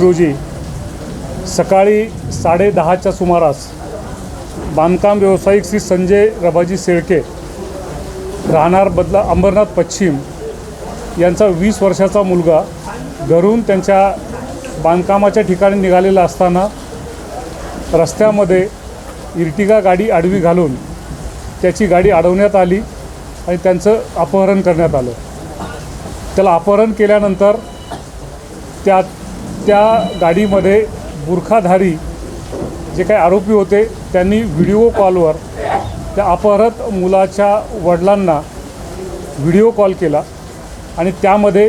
वीस रोजी सकाळी साडेदहाच्या सुमारास बांधकाम व्यावसायिक श्री संजय रबाजी शेळके राहणार बदला अंबरनाथ पश्चिम यांचा वीस वर्षाचा मुलगा घरून त्यांच्या बांधकामाच्या ठिकाणी निघालेला असताना रस्त्यामध्ये इर्टिगा गाडी आडवी घालून त्याची गाडी अडवण्यात आली आणि त्यांचं अपहरण करण्यात आलं. त्याला अपहरण केल्यानंतर त्या त्या गाडीमध्ये बुरखाधारी जे काही आरोपी होते त्यांनी व्हिडिओ कॉलवर त्या अपहरत मुलाच्या वडिलांना व्हिडिओ कॉल केला. आणि त्यामध्ये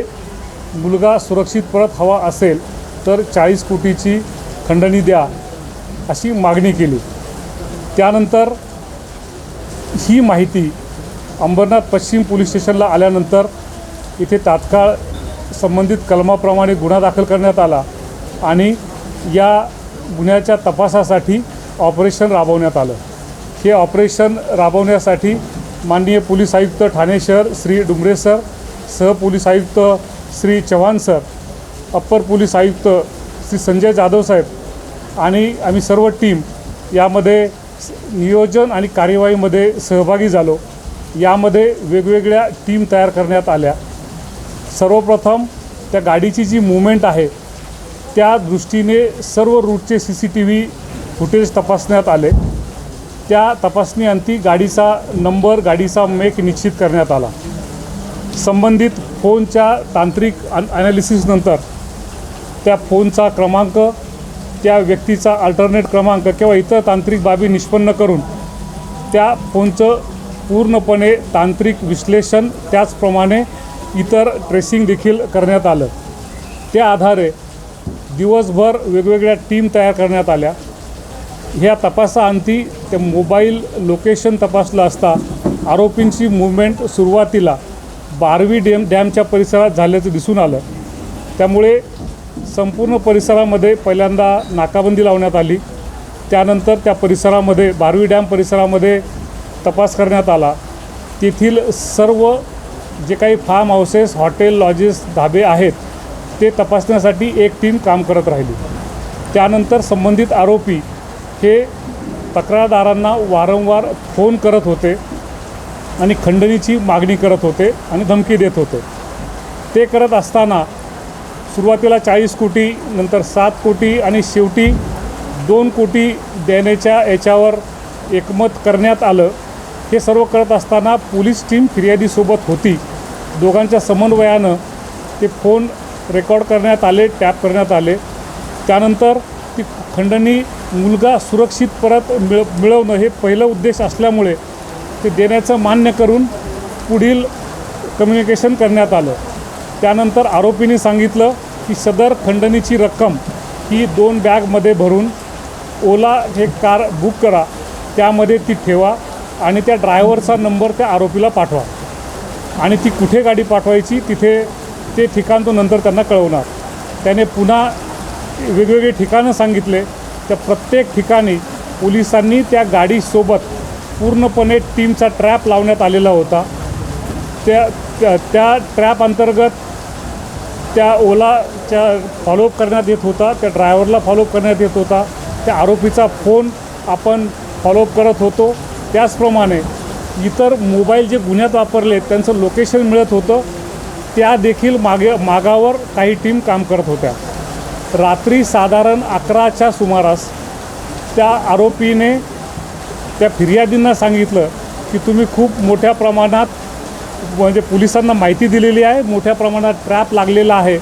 मुलगा सुरक्षित परत हवा असेल तर चाळीस कोटीची खंडणी द्या अशी मागणी केली. त्यानंतर ही माहिती अंबरनाथ पश्चिम पोलीस स्टेशनला आल्यानंतर इथे तात्काळ संबंधित कलमाप्रमाणे गुन्हा दाखल करण्यात आला. आणि या गुन्ह्याच्या तपासासाठी ऑपरेशन राबवण्यात आलं. हे ऑपरेशन राबवण्यासाठी माननीय पोलीस आयुक्त ठाणे शहर श्री डुमरे सर सहपोलीस आयुक्त Shri Chavan sir upper police आयुक्त श्री संजय जाधव साहेब आणि आम्ही सर्व टीम यामध्ये नियोजन आणि कार्यवाहीमध्ये सहभागी झालो. यामध्ये वेगवेगळ्या टीम तयार करण्यात आल्या. सर्वप्रथम त्या गाडीची जी मुवमेंट आहे त्या दृष्टीने सर्व रूटचे C C T V footage तपासण्यात आले. त्या तपासणीअंती गाडीचा नंबर गाडीचा मेक निश्चित करण्यात आला. संबंधित फोनच्या तांत्रिक अन ॲनालिसिसनंतर त्या फोनचा क्रमांक त्या व्यक्तीचा अल्टरनेट क्रमांक किंवा इतर तांत्रिक बाबी निष्पन्न करून त्या फोनचं पूर्णपणे तांत्रिक विश्लेषण त्याचप्रमाणे इतर ट्रेसिंग देखील करण्यात आलं. त्या आधारे दिवसभर वेगवेगळ्या टीम तयार करण्यात आल्या. ह्या तपासाअंती ते मोबाईल लोकेशन तपासलं असता आरोपींची मुवमेंट सुरुवातीला बारवी डॅम डॅमच्या परिसरात झाल्याचं दिसून आलं. त्यामुळे संपूर्ण परिसरामध्ये पहिल्यांदा नाकाबंदी लावण्यात आली. त्यानंतर त्या परिसरामध्ये बारवी डॅम परिसरामध्ये तपास करण्यात आला. तेथील सर्व जे काही फार्म हाऊसेस हॉटेल लॉजेस धाबे आहेत ते तपासण्यासाठी एक टीम काम करत राहिली. त्यानंतर संबंधित आरोपी हे तक्रारदारांना वारंवार फोन करत होते आणि खंडणीची मागणी करत होते आणि धमकी देत होते. ते करत असताना सुरुवातीला चाळीस कोटी नंतर सात कोटी आणि शेवटी दोन कोटी देण्याच्या याच्यावर एकमत करण्यात आलं. हे सर्व करत असताना पोलीस टीम फिर्यादीसोबत होती. दोघांच्या समन्वयानं ते फोन रेकॉर्ड करण्यात आले टॅप करण्यात आले. त्यानंतर ती खंडणी मुलगा सुरक्षित परत मिळ मिळवणं हे पहिलं उद्देश असल्यामुळे ते देण्याचं मान्य करून पुढील कम्युनिकेशन करण्यात आलं. त्यानंतर आरोपीने सांगितलं की सदर खंडणीची रक्कम ही दोन बॅगमध्ये भरून ओला हे कार बुक करा त्यामध्ये ती ठेवा आणि त्या ड्रायव्हरचा नंबर त्या आरोपीला पाठवा. आणि ती कुठे गाडी पाठवायची तिथे ते ठिकाण तो नंतर त्यांना कळवणार. त्याने पुन्हा वेगवेगळे ठिकाणं सांगितले. त्या प्रत्येक ठिकाणी पोलिसांनी त्या गाडीसोबत पूर्णपणे टीमचा ट्रॅप लावण्यात आलेला होता. त्या त्या- त्या ट्रॅप अंतर्गत त्या ओलाच्या फॉलोअप करण्यात येत होता त्या ड्रायव्हरला फॉलोअप करण्यात येत होता. त्या आरोपीचा फोन आपण फॉलोअप करत होतो. त्याचप्रमाणे इतर मोबाईल जे गुन्ह्यात वापरले त्यांचं लोकेशन मिळत होतं. त्या देखील मागे मागावर काही टीम काम करत होत्या. रात्री साधारण अकराच्या सुमारास त्या आरोपीने त्या फिर्यादींना सांगितलं की तुम्ही खूप मोठ्या प्रमाणात म्हणजे पोलिसांना माहिती दिलेली आहे मोठ्या प्रमाणात ट्रॅप लागलेला आहे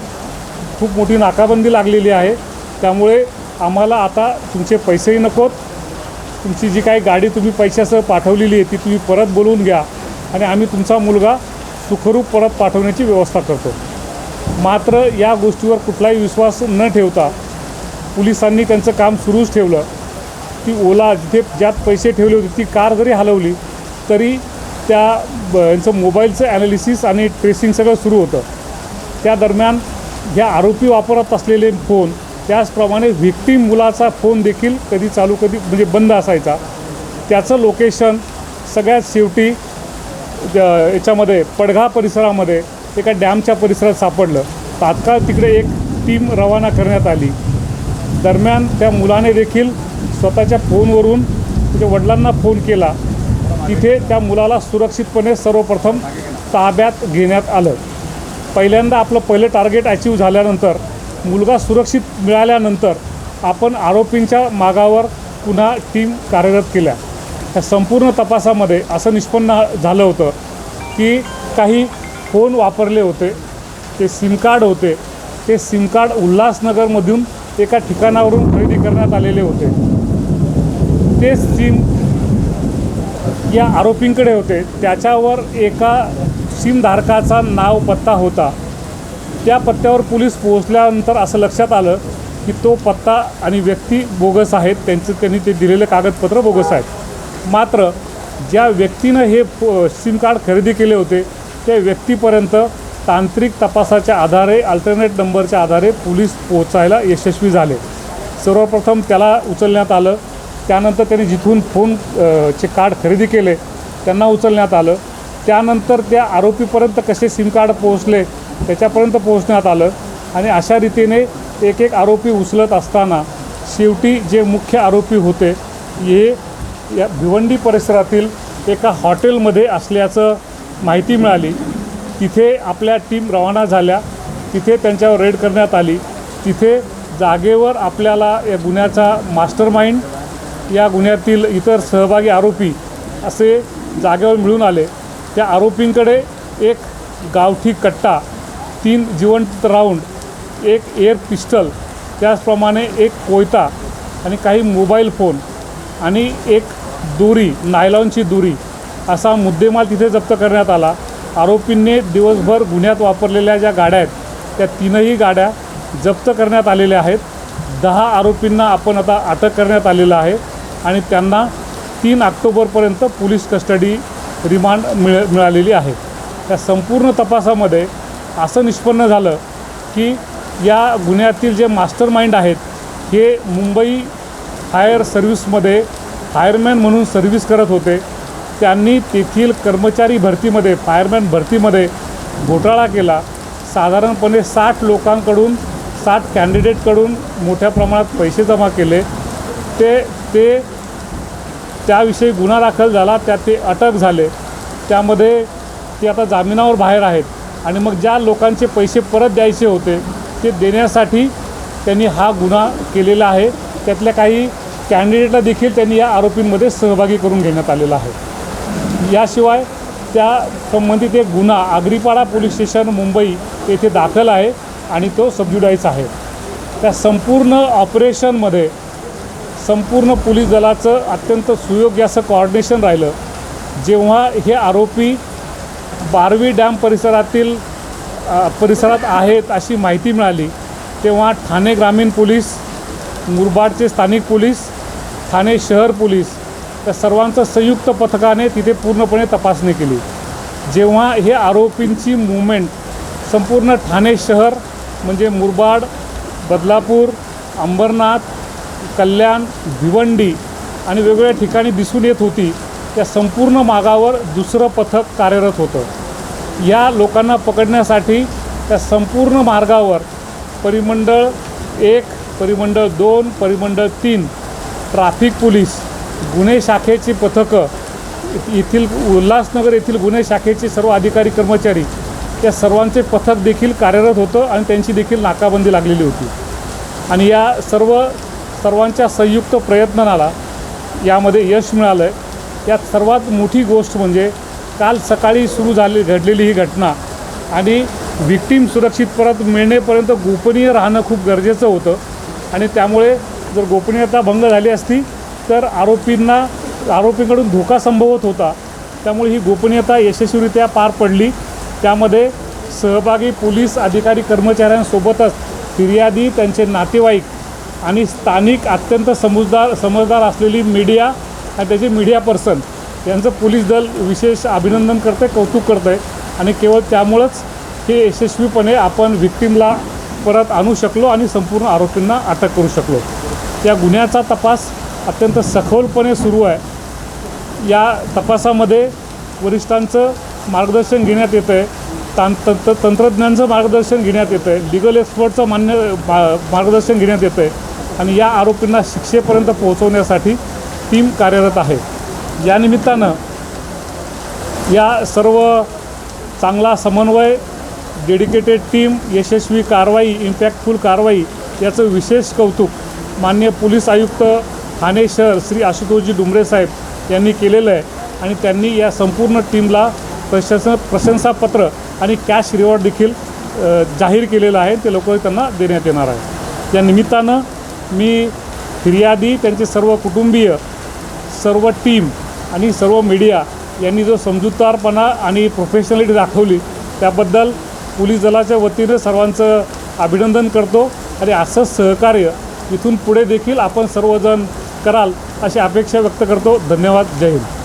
खूप मोठी नाकाबंदी लागलेली आहे. त्यामुळे आम्हाला आता तुमचे पैसेही नकोत तुमची जी काही गाडी तुम्ही पैशासह पाठवलेली आहे ती तुम्ही परत बोलवून घ्या आणि आम्ही तुमचा मुलगा सुखरूप परत पाठवण्याची व्यवस्था करतो. मात्र या गोष्टीवर कुठलाही विश्वास न ठेवता पोलिसांनी त्यांचं काम सुरूच ठेवलं. ती ओला जिथे ज्यात पैसे ठेवले होते ती कार जरी हलवली तरी त्या ब- यांचं मोबाईलचं ॲनालिसिस आणि ट्रेसिंग सगळं सुरू होतं. त्या दरम्यान ह्या आरोपी वापरत असलेले फोन त्याचप्रमाणे व्हिक्टीम मुलाचा फोन देखील कधी चालू कधी म्हणजे बंद असायचा. त्याचं लोकेशन सगळ्यात शेवटी याच्यामध्ये पडघा परिसरामध्ये एका डॅमच्या परिसरात सापडलं. तात्काळ तिकडे एक टीम रवाना करण्यात आली. दरम्यान त्या मुलाने देखील स्वतःच्या फोनवरून त्याच्या वडिलांना फोन केला. तिथे त्या मुलाला सुरक्षितपणे सर्वप्रथम ताब्यात घेण्यात आलं. पहिल्यांदा आपलं पहिलं टार्गेट अचीव झाल्यानंतर मुलगा सुरक्षित मिळाल्यानंतर आपण आरोपींच्या मागावर पुन्हा टीम कार्यरत केल्या. या संपूर्ण तपासामध्ये असं निष्पन्न झालं होतं की काही फोन वापरले होते ते सिम कार्ड होते ते सिम कार्ड उल्हासनगरमधून एका ठिकाणावरून खरेदी करण्यात आलेले होते. ते सिम या आरोपींकडे होते. त्याच्यावर एका सिमधारकाचा नाव पत्ता होता. त्या पत्त्यावर पोलीस पोहोचल्यानंतर असं लक्षात आलं की तो पत्ता आणि व्यक्ती बोगस आहेत. त्यांचं त्यांनी ते दिलेले कागदपत्र बोगस आहेत. मात्र ज्या व्यक्तीनं हे सिम कार्ड खरेदी केले होते त्या व्यक्तीपर्यंत तांत्रिक तपासाच्या आधारे अल्टरनेट नंबरच्या आधारे पोलीस पोहोचायला यशस्वी झाले. सर्वप्रथम त्याला उचलण्यात आलं. त्यानंतर त्यांनी जिथून फोन चे कार्ड खरेदी केले त्यांना उचलण्यात आलं. त्यानंतर त्या आरोपीपर्यंत कसे सिम कार्ड पोहोचले त्याच्यापर्यंत पोहोचण्यात आलं. आणि अशा रीतीने एक एक आरोपी उचलत असताना शेवटी जे मुख्य आरोपी होते हे या भिवंडी परिसरातील एका हॉटेलमध्ये असल्याचं माहिती मिळाली. तिथे आपल्या टीम रवाना झाल्या. तिथे त्यांच्यावर रेड करण्यात आली. तिथे जागेवर आपल्याला या गुन्ह्याचा मास्टर माइंड या गुन्ह्यातील इतर सहभागी आरोपी असे जागेवर मिळून आले. त्या आरोपींकडे एक गावठी कट्टा तीन जिवंत राऊंड एक एअर पिस्टल त्याचप्रमाणे एक कोयता आणि काही मोबाईल फोन आणि एक दोरी नायलॉनची दोरी असा मुद्देमाल तिथे जप्त करण्यात आला. आरोपींनी दिवसभर गुन्ह्यात वापरलेल्या ज्या गाड्या आहेत त्या तीनही गाड्या जप्त करण्यात आलेल्या आहेत. दहा आरोपींना आपण आता अटक करण्यात आलेलं आहे आणि त्यांना तीन ऑक्टोबरपर्यंत पोलीस कस्टडी रिमांड मिळ मिळालेली आहे. त्या संपूर्ण तपासामध्ये असं निष्पन्न झालं की या गुन्ह्यातील जे मास्टर माइंड आहेत हे मुंबई फायर सर्व्हिसमध्ये फायरमॅन म्हणून सर्व्हिस करत होते. त्यांनी तेथील कर्मचारी भरतीमध्ये फायरमॅन भरतीमध्ये घोटाळा केला. साधारणपणे साठ लोकांकडून साठ कॅन्डिडेटकडून मोठ्या प्रमाणात पैसे जमा केले. ते ते त्याविषयी गुन्हा दाखल झाला त्यात ते अटक झाले. त्यामध्ये ते आता जामिनावर बाहेर आहेत आणि मग ज्या लोकांचे पैसे परत द्यायचे होते ते देण्यासाठी त्यांनी हा गुन्हा केलेला आहे. त्यातल्या काही कॅन्डिडेटला देखील त्यांनी या आरोपींमध्ये सहभागी करून घेण्यात आलेला आहे. याशिवाय त्या संबंधित एक गुन्हा आगरीपाडा पोलीस स्टेशन मुंबई येथे दाखल आहे आणि तो सबज्युडाईज आहे. त्या संपूर्ण ऑपरेशनमध्ये संपूर्ण पोलीस दलाचं अत्यंत सुयोग्य असं कॉर्डिनेशन राहिलं. जेव्हा हे आरोपी बारवी डॅम परिसरातील परिसरात आहेत अशी माहिती मिळाली तेव्हा ठाणे ग्रामीण पोलीस मुरबाडचे स्थानिक पोलीस ठाणे शहर पोलीस त्या सर्वांचं संयुक्त पथकाने तिथे पूर्णपणे तपासणी केली. जेव्हा हे आरोपींची मुवमेंट संपूर्ण ठाणे शहर म्हणजे मुरबाड बदलापूर अंबरनाथ कल्याण भिवंडी आणि वेगवेगळ्या ठिकाणी दिसून येत होती त्या संपूर्ण मागावर दुसरं पथक कार्यरत होतं. या लोकांना पकडण्यासाठी त्या संपूर्ण मार्गावर परिमंडळ एक परिमंडळ दोन परिमंडळ तीन ट्राफिक पोलीस गुन्हे शाखेची पथकं येथील उल्हासनगर येथील गुन्हे शाखेचे सर्व अधिकारी कर्मचारी या सर्वांचे पथक देखील कार्यरत होतं आणि त्यांची देखील नाकाबंदी लागलेली होती. आणि या सर्व सर्वांच्या संयुक्त प्रयत्नाला यामध्ये यश मिळालं आहे यात सर्वात मोठी गोष्ट म्हणजे काल सकाळी सुरू झाली घडलेली ही घटना आणि विक्टीम सुरक्षित परत मिळणेपर्यंत गोपनीय राहणं खूप गरजेचं होतं. आणि त्यामुळे जर गोपनीयता भंग झाली असती तर आरोपींना आरोपींकडून धोका संभवत होता. त्यामुळे ही गोपनीयता यशस्वीरित्या पार पडली. त्यामध्ये सहभागी पोलीस अधिकारी कर्मचाऱ्यांसोबतच फिर्यादी त्यांचे नातेवाईक आणि स्थानिक अत्यंत समजदार समजदार असलेली मीडिया आणि त्याचे मीडिया पर्सन यांचं पोलीस दल विशेष अभिनंदन करतं आहे कौतुक करतं आहे आणि केवळ त्यामुळंच हे यशस्वीपणे आपण विक्टीमला परत आणू शकलो आणि संपूर्ण आरोपींना अटक करू शकलो. या गुन्ह्याचा तपास अत्यंत सखोलपणे सुरू आहे. या तपासामध्ये वरिष्ठांचं मार्गदर्शन घेण्यात येतं आहे तां तंत्र तंत्रज्ञांचं मार्गदर्शन घेण्यात येतं आहे लिगल एक्सपर्टचं मान्य मार्गदर्शन घेण्यात येतं आहे आणि या आरोपींना शिक्षेपर्यंत पोहोचवण्यासाठी टीम कार्यरत आहे. या निमित्तानं या सर्व चांगला समन्वय डेडिकेटेड टीम यशस्वी कारवाई इम्पॅक्टफुल कारवाई याचं विशेष कौतुक मान्य पोलीस आयुक्त ठाणे शहर श्री आशुतोषजी डुमरे साहेब यांनी केलेलं आहे. आणि त्यांनी या संपूर्ण टीमला प्रशासन प्रशंसापत्र आणि कॅश रिवॉर्ड देखील जाहीर केलेलं आहे. ते लोक त्यांना देण्यात येणार आहे. या निमित्तानं मी फिर्यादी त्यांचे सर्व कुटुंबीय सर्व टीम आणि सर्व मीडिया यांनी जो समजूतदारपणा आणि प्रोफेशनॅलिटी दाखवली त्याबद्दल पोलीस दलाच्या वतीनं सर्वांचं अभिनंदन करतो आणि असंच सहकार्य इथून पुढे देखील आपण सर्वजण कराल अशी अपेक्षा व्यक्त करतो. धन्यवाद. जय हिंद.